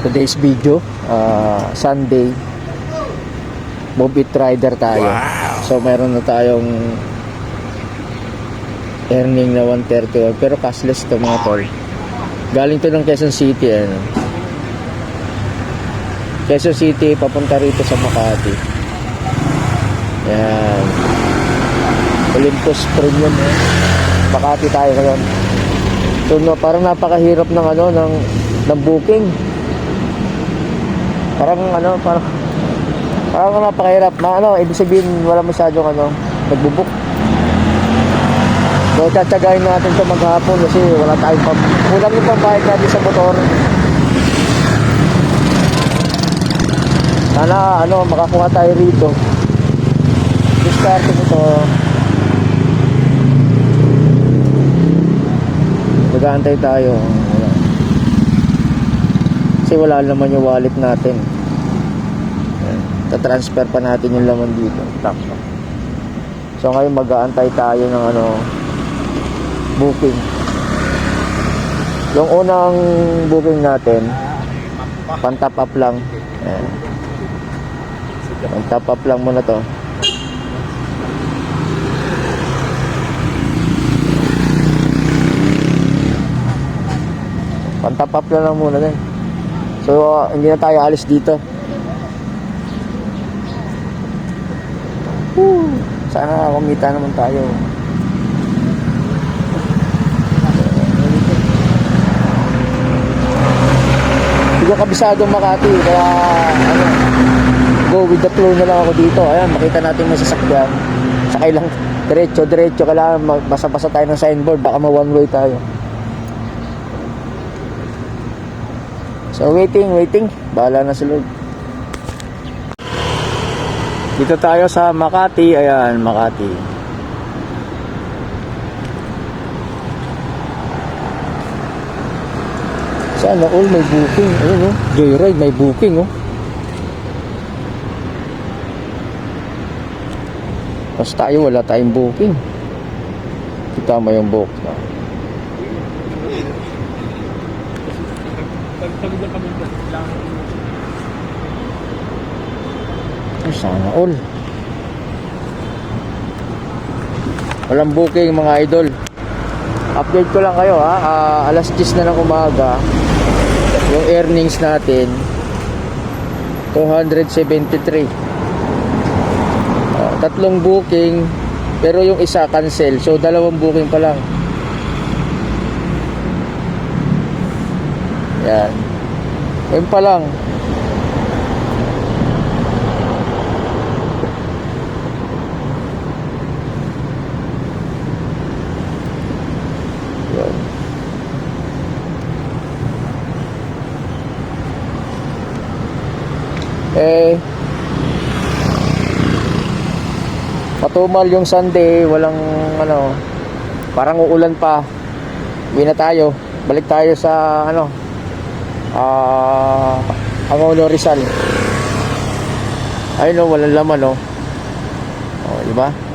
today's video uh, Sunday Move It Rider tayo. So meron na tayong earning na 131 pero cashless to mga tol. Galing to ng Quezon City ano Quezon City papunta rito sa Makati. Yan. Olympus Premium eh. Makati tayo ngayon. So no, parang napakahirap ng ano ng, ng booking parang ano parang parang napakahirap na ano ibig sabihin wala masyadong ano nagbubuk so tsatsagayin natin ito maghapon kasi wala tayong pam kulang yung pambayad natin sa motor. Sana ano makakuha tayo rito. Discarte ko to. Nag-aantay tayo. Kasi wala naman yung wallet natin Ayan. tatransfer pa natin yung laman dito Takto. so ngayon mag-aantay tayo ng ano booking yung unang booking natin pan top up lang Ayan. pan top up lang muna to pan top up lang muna din so uh, hindi na tayo alis dito. Woo! sana kumita naman tayo. Hindi ko kabisado Makati kaya ano go with the flow na lang ako dito. Ayan makita natin may sasakyan. Sakay lang diretso diretso kailangan basa-basa tayo ng signboard baka ma one way tayo so waiting waiting bahala na si Lord dito tayo sa Makati ayan Makati Sana all may booking. Ayun oh. Joyride may booking oh. Tapos tayo wala tayong booking. Kita mo yung book. No? Ay, sana all. Walang booking mga idol. Update ko lang kayo ha. Ah, alas 10 na ng umaga. Yung earnings natin 273. Ah, tatlong booking pero yung isa cancel. So dalawang booking pa lang. Yan. Yun pa lang. Eh, matumal yung Sunday, walang ano, parang uulan pa. Uwi na tayo. Balik tayo sa ano, ah, Angono Rizal. Ayun o, walang laman o. O, di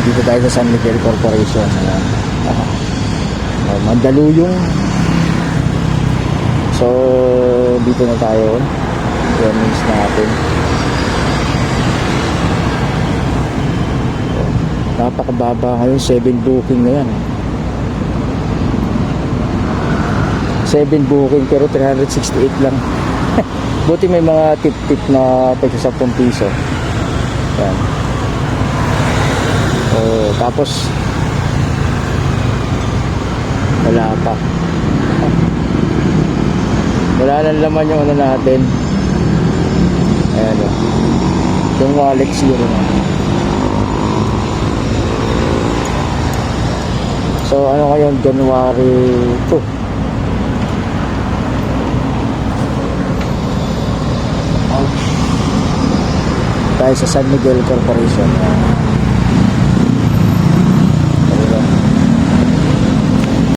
Dito tayo sa San Miguel Corporation. Ayan. Ah, ah, Mandaluyong. So, dito na tayo. Earnings natin. Napakababa ngayon. 7 booking na yan. 7 booking pero 368 lang. Buti may mga tip-tip na 10 piso. Yan. Oh, tapos wala pa. Wala nang laman yung ano natin. Ayan o. Yung wallet zero na. So ano ngayon January 2. Ouch. tayo sa San Miguel Corporation.